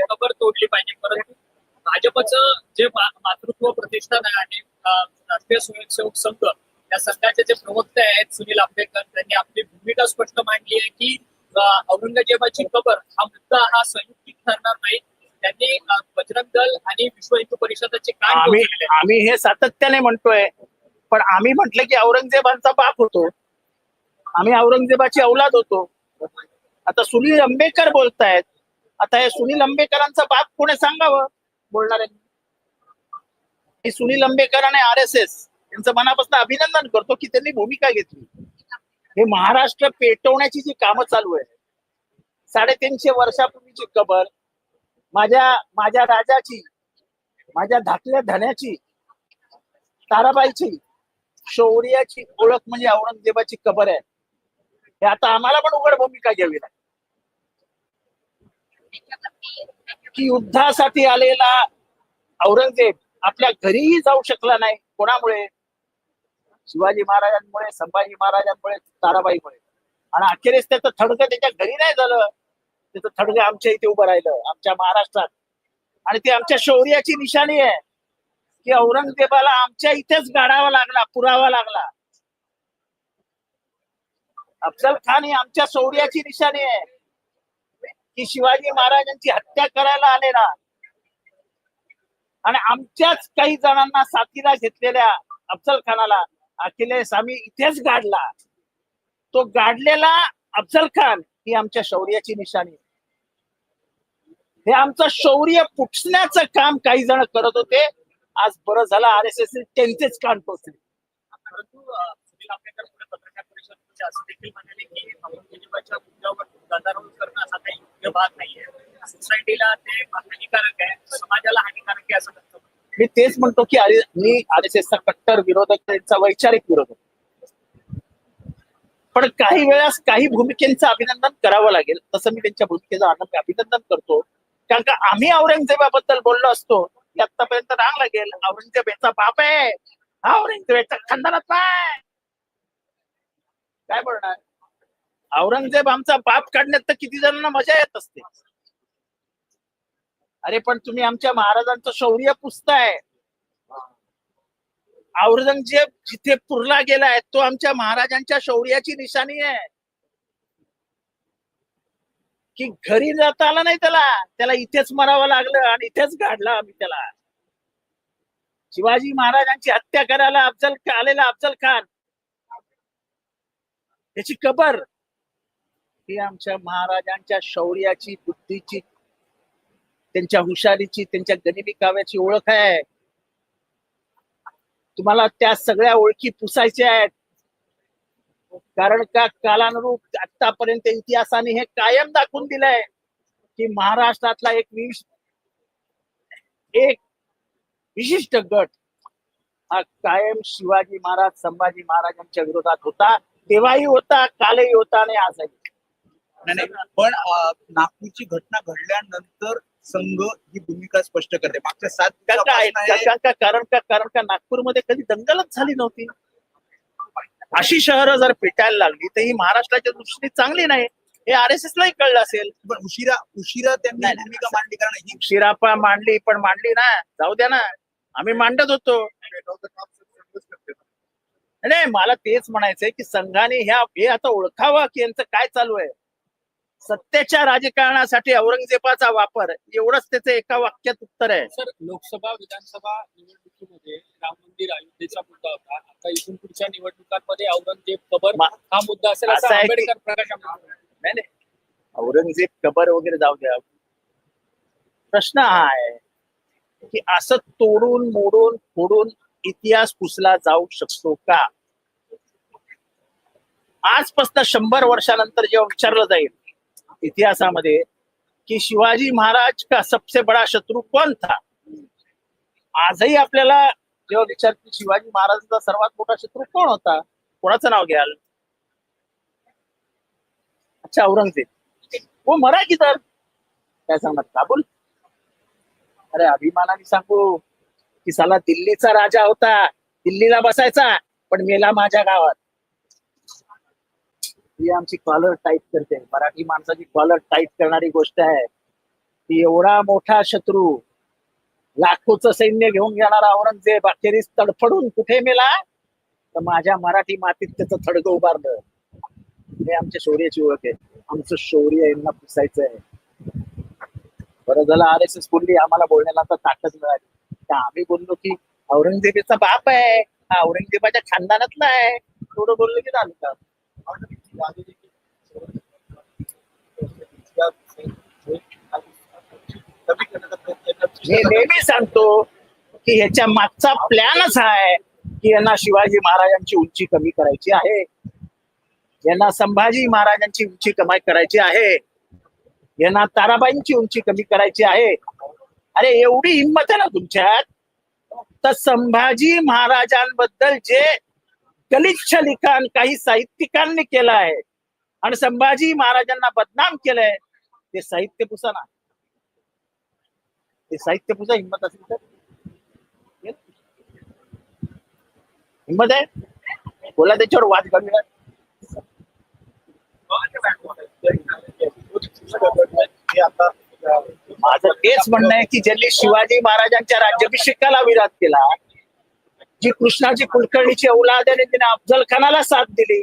औरंगजेबाची कबर तोडली पाहिजे. परंतु भाजपचं जे मातृत्व प्रतिष्ठान आहे अं, राष्ट्रीय स्वयंसेवक संघ या संघाचे जे प्रवक्ते आहेत सुनील आंबेडकर त्यांनी आपली भूमिका स्पष्ट मांडली आहे की औरंगजेबाची कबर हा मुद्दा हा संयुक्तिक ठरणार नाही. त्यांनी बजरंग दल आणि विश्व हिंदू परिषदेचे आहेत. आम्ही हे सातत्याने म्हणतोय पण आम्ही म्हटलं की औरंगजेबांचा बाप होतो. आम्ही औरंगजेबाची औलाद होतो. आता सुनील आंबेडकर बोलतायत आता हे सुनील आंबेडकरांचा बाप कोणी सांगावं? बोलणाऱ्यांनी सुनील आंबेडकर आणि आर एस एस यांचं मनापासून अभिनंदन करतो की त्यांनी भूमिका घेतली. हे महाराष्ट्र पेटवण्याची जी कामं चालू आहे साडेतीनशे वर्षापूर्वीची कबर माझ्या माझ्या राजाची माझ्या धाकल्या धन्याची ताराबाईची शौर्याची ओळख म्हणजे औरंगजेबाची कबर आहे. हे आता आम्हाला पण उघड भूमिका घ्यावी लागेल की युद्धासाठी आलेला औरंगजेब आपल्या घरीही जाऊ शकला नाही. कोणामुळे? शिवाजी महाराजांमुळे संभाजी महाराजांमुळे ताराबाईमुळे. आणि अखेरीस त्याचं थडगं त्याच्या घरी नाही झालं. त्याचं थडगं आमच्या इथे उभं राहिलं आमच्या महाराष्ट्रात. आणि ते आमच्या शौर्याची निशाणी आहे. की औरंगजेबाला आमच्या इथेच गाडावा लागला पुरावा लागला. अफजल खान ही आमच्या शौर्याची निशाणी आहे. की शिवाजी महाराजांची हत्या करायला आलेला आणि आमच्याच काही जणांना साथीला घेतलेल्या अफजल खानाला अखिलेश आम्ही इथेच गाडला. तो गाडलेला अफजल खान ही आमच्या शौर्याची निशाणी. आहे. हे आमचं शौर्य पुसण्याचं काम काही जण करत होते. आज बरं झालं आर एस एस त्यांचेच कान टोचले. परंतु पत्रकार योग्य भाग नाहीये. सोसायटीला ते हानिकारक आहे. समाजाला हानिकारक आहे असं म्हणतो मी तेच म्हणतो की आर- मी आर एस एसचा कट्टर विरोधक त्यांचा वैचारिक विरोधक. पण काही वेळास काही भूमिकेचं अभिनंदन करावं लागेल. तसं मी त्यांच्या भूमिकेचं आनंद अभिनंदन करतो. कारण का आम्ही औरंगजेबाबद्दल बोललो असतो की आतापर्यंत रांग लागेल. औरंगजेब याचा बाप आहे. हा औरंगजेबाच्या खानदानात नाही काय बोलणार? औरंगजेब आमचा बाप काढण्यात तर किती जणांना मजा येत असते. अरे पण तुम्ही आमच्या महाराजांचं शौर्य पुसताय. औरंगजेब जिथे पुरला गेलाय तो आमच्या महाराजांच्या शौर्याची निशाणी आहे. की घरी जाता आला नाही त्याला त्याला इथेच मरावं लागलं आणि इथेच गाडला आम्ही त्याला. शिवाजी महाराजांची हत्या करायला अफजल आलेला अफजल खान. त्याची कबर हे आमच्या महाराजांच्या शौर्याची बुद्धीची त्यांच्या हुशारीची त्यांच्या गनिमी काव्याची ओळख आहे. तुम्हाला त्या सगळ्या ओळखी पुसायच्या आहेत. कारण का कालानुरूप आतापर्यंत इतिहासाने हे कायम दाखवून दिलंय की महाराष्ट्रातला एक विश एक विशिष्ट गट हा कायम शिवाजी महाराज संभाजी महाराजांच्या विरोधात होता. तेव्हाही होता कालही होता आणि आजही. नाही. पण नागपूरची घटना घडल्यानंतर संघ ही भूमिका स्पष्ट करते. मागच्या सात कारण का कारण का नागपूरमध्ये कधी दंगलच झाली नव्हती? अशी शहरं जर पेटायला लागली तर ही महाराष्ट्राच्या दृष्टीने चांगली नाही. हे आर एस एस लाही कळलं असेल. पण उशिरा उशिरा त्यांनी. भूमिका मांडली कारण ही शिरापा मांडली पण मांडली ना. जाऊ द्या ना. आम्ही मांडत होतो. नाही मला तेच म्हणायचंय की संघाने ह्या हे आता ओळखावं की यांचं काय चालू आहे? सत्तेच्या राजकारणासाठी औरंगजेबाचा वापर एवढंच त्याचं एका वाक्यात उत्तर आहे. सर लोकसभा विधानसभा निवडणुकीमध्ये राम मंदिर अयोध्येचा मुद्दा होता. आता इथून पुढच्या निवडणुकांमध्ये औरंगजेब कबर हा मुद्दा असेल असं असं आहे की- आंबेडकर प्रकाश आंबेडकर नाही नाही. औरंगजेब कबर वगैरे जाऊ द्या. प्रश्न हा आहे की असं तोडून मोडून फोडून इतिहास पुसला जाऊ शकतो का? आजपासून शंभर वर्षानंतर जेव्हा विचारलं जाईल इतिहासामध्ये की शिवाजी महाराज का सबसे बडा शत्रू कोण था? आजही आपल्याला जेव्हा विचारतील शिवाजी महाराजांचा सर्वात मोठा शत्रू कोण होता? कोणाचं नाव घ्याल? अच्छा औरंगजेब. हो मरा तर. काय सांगणार? काबूल? अरे अभिमानाने सांगू की साला दिल्लीचा राजा होता. दिल्लीला बसायचा पण मेला माझ्या गावात. ही आमची कॉलर टाईप करते. मराठी माणसाची कॉलर टाईप करणारी गोष्ट आहे. की एवढा मोठा शत्रू लाखोचं सैन्य घेऊन येणारा औरंगजेब अखेरीस तडफडून कुठे मेला? तर माझ्या मराठी मातीत त्याचं थडगं उभारलं. हे आमच्या शौर्याची ओळख आहे. आमचं शौर्य यांना पुसायचं आहे. बरं झालं आर एस एस बोलली आम्हाला बोलण्याला आता ताकद मिळाली. तर आम्ही बोललो की औरंगजेबाचा बाप आहे. हा औरंगजेबाच्या खानदानातला आहे. थोडं बोललं की झालं का मी नेहमी सांगतो की ह्याच्या मागचा प्लॅनच आहे की यांना शिवाजी महाराजांची उंची कमी करायची आहे. यांना संभाजी महाराजांची उंची कमाई करायची आहे. यांना ताराबाईंची उंची कमी करायची आहे. अरे एवढी हिंमत आहे ना तुमच्यात? तर संभाजी महाराजांबद्दल जे गलिच्छ लिखाण काही साहित्यिकांनी केलं आहे आणि संभाजी महाराजांना बदनाम केलंय. ते साहित्य पुसा ना. ते साहित्य पुसा हिंमत असेल तर. हिंमत आहे? बोला त्याच्यावर वाद घालूया माझं तेच म्हणणं आहे की ज्यांनी शिवाजी महाराजांच्या राज्याभिषेकाला विरोध केला जी कृष्णाची कुलकर्णीची औलाद तिने अफजल खानाला साथ दिली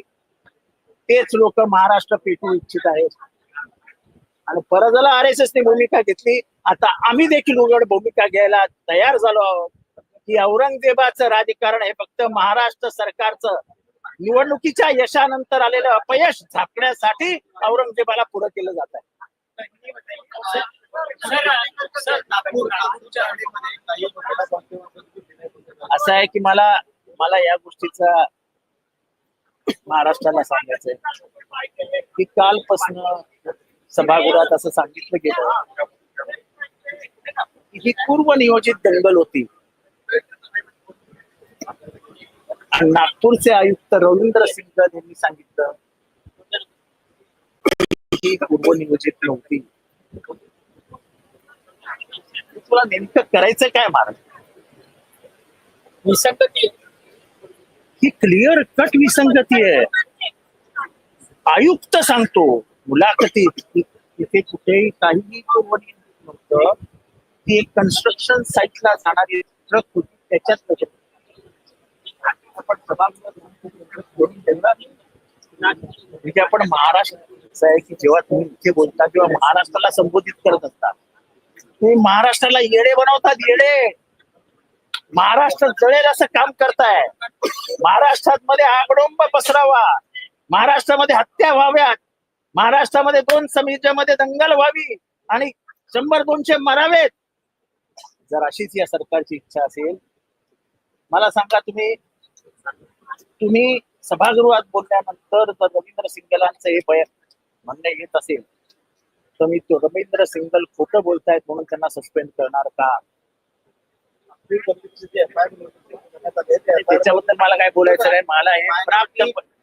तेच लोक महाराष्ट्र पेटू इच्छित आहेत. आणि परत झाला आर एस एसने भूमिका घेतली. आता आम्ही देखील उघड भूमिका घ्यायला तयार झालो आहोत. की औरंगजेबाचं राजकारण हे फक्त महाराष्ट्र सरकारचं निवडणुकीच्या यशानंतर आलेलं अपयश झाकण्यासाठी औरंगजेबाला पुढे केलं जात आहे. सर सर नागपूर नागपूरच्या हवेमध्ये असं आहे की मला मला या गोष्टीचा महाराष्ट्राला सांगायचंय. की कालपासून सभागृहात असं सांगितलं गेलं ही पूर्व नियोजित दंगल होती. नागपूरचे आयुक्त रवींद्र सिंग यांनी सांगितलं ही पूर्व नियोजित नव्हती. तुला नेमकं करायचं काय महाराज विसंगती ही क्लिअर कट विसंगती आहे. आयुक्त सांगतो मुलाखतीत तिथे कुठेही काहीही नव्हतं. ती एक कन्स्ट्रक्शन साईटला जाणारी ट्रक होती त्याच्यात आपण सभागृहात म्हणजे आपण महाराष्ट्र आहे की जेव्हा तुम्ही इथे बोलता किंवा महाराष्ट्राला संबोधित करत असता. तुम्ही महाराष्ट्राला येडे बनवतात येडे. महाराष्ट्र जळेल असं काम करताय. महाराष्ट्रात मध्ये आगडोंब पसरावा. महाराष्ट्रामध्ये हत्या व्हाव्यात. महाराष्ट्रामध्ये दोन समितीमध्ये दंगल व्हावी आणि शंभर दोनशे मरावेत. जर अशीच या सरकारची इच्छा असेल मला सांगा तुम्ही तुम्ही सभागृहात बोलल्यानंतर जर रवींद्र सिंगलांचं हे भय म्हणणे येत असेल तर मी तो रवींद्र सिंगल खोटं बोलतायत म्हणून त्यांना सस्पेंड करणार का? त्याच्याबद्दल मला काय बोलायचं नाही मला हे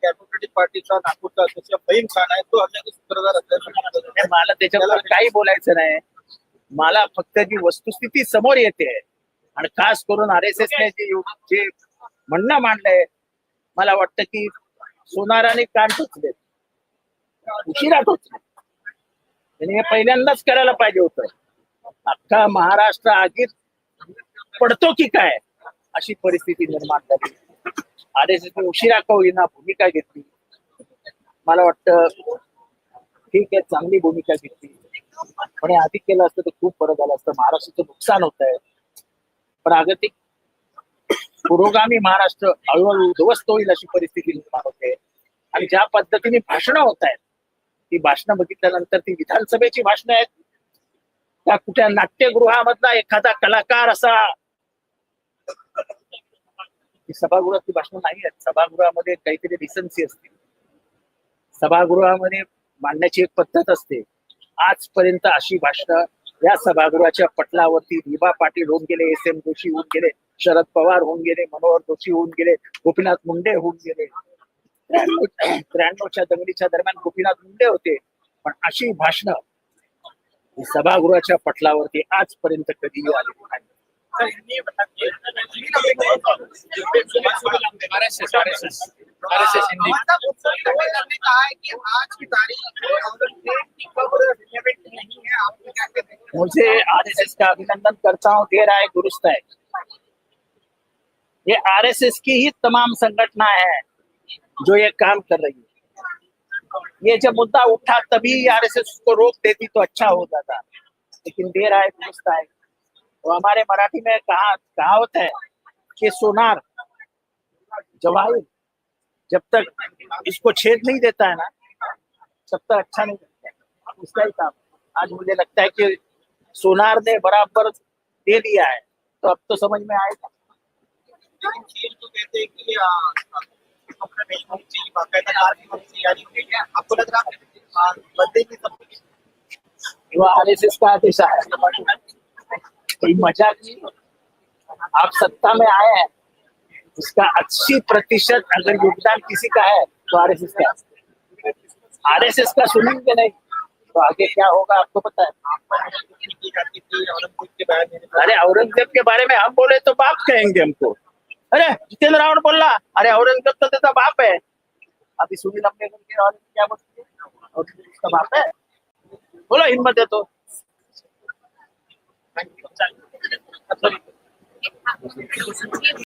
डेमोक्रेटिक पार्टीचा नागपूरचा अध्यक्ष फहीम खान आहे तो हल्ल्याचा सूत्रधार असल्याचं नाही, मला त्याच्याबद्दल काही बोलायचं नाही. मला फक्त जी वस्तुस्थिती समोर येते आणि खास करून आर एस एस ने जे जे म्हणणं मांडलंय मला वाटतं की सोनाराने कान टोचले उशिरा टोचले त्यांनी हे पहिल्यांदाच करायला पाहिजे होतं. अख्खा महाराष्ट्र आगीत पडतो की काय? अशी परिस्थिती निर्माण झाली. आर एस एसने उशिरा का होईना भूमिका घेतली. मला वाटतं ठीक आहे चांगली भूमिका घेतली. पण आधी केलं असतं तर खूप बरं झालं असतं. महाराष्ट्राचं नुकसान होत आहे. प्रागतिक पुरोगामी महाराष्ट्र हळूहळू उद्ध्वस्त होईल अशी परिस्थिती निर्माण होते. आणि ज्या पद्धतीने भाषणं होत आहेत ती भाषणं बघितल्यानंतर ती विधानसभेची भाषणं आहेत. त्या कुठल्या नाट्यगृहामधला एखादा कलाकार असा सभागृहातली भाषण नाही आहेत. सभागृहामध्ये काहीतरी रिसन्सी असते. सभागृहामध्ये मांडण्याची एक पद्धत असते. आजपर्यंत अशी भाषणं या सभागृहाच्या पटलावरती विभा पाटील होऊन गेले एस एम जोशी होऊन गेले शरद पवार होऊन गेले मनोहर जोशी होऊन गेले गोपीनाथ मुंडे होऊन गेले. त्र्याण्णव त्र्याण्णवच्या दंगलीच्या दरम्यान गोपीनाथ मुंडे होते. पण अशी भाषणं सभागृहाच्या पटलावरती आजपर्यंत कधीही आलेली नाही. आपको क्या कहते हैं मुझे का अभिनंदन करता हूँ, दे रहा है दुरुस्त है। ये आरएसएस की ही तमाम संगठना है जो ये काम कर रही है। ये जब मुद्दा उठा तभी आरएसएस को रोक देती तो अच्छा हो जाता लेकिन दे रहा है दुरुस्त है। तो हमारे मराठी में कहा कहावत है कि सोनार जवाहिर जब तक इसको छेद नहीं देता है ना तब तक अच्छा नहीं लगता उसका ही काम आज मुझे लगता है कि सोनार ने बराबर दे दिया है तो अब तो समझ में आएगा। तो कहते हैं कि की आपको लग रहा है आ, बदलेंगे सब कुछ वो का है कोई मज़ाक नहीं आप सत्ता में आए हैं, उसका अस्सी प्रतिशत अगर योगदान किसी का है तो आर एस एस का। आर एस एस का सुनेंगे नहीं? तो आगे क्या होगा, आपको पता है। अरे औरंगज़ेब के बारे में हम बोले तो बाप कहेंगे हमको। अरे, जितेंद्र रावण बोल रहा अरे औरंगज़ेब तो तेरा बाप है। अभी सुनील अपने क्या बोलते उसका बाप है। बोलो, हिम्मत है तो। やっぱり。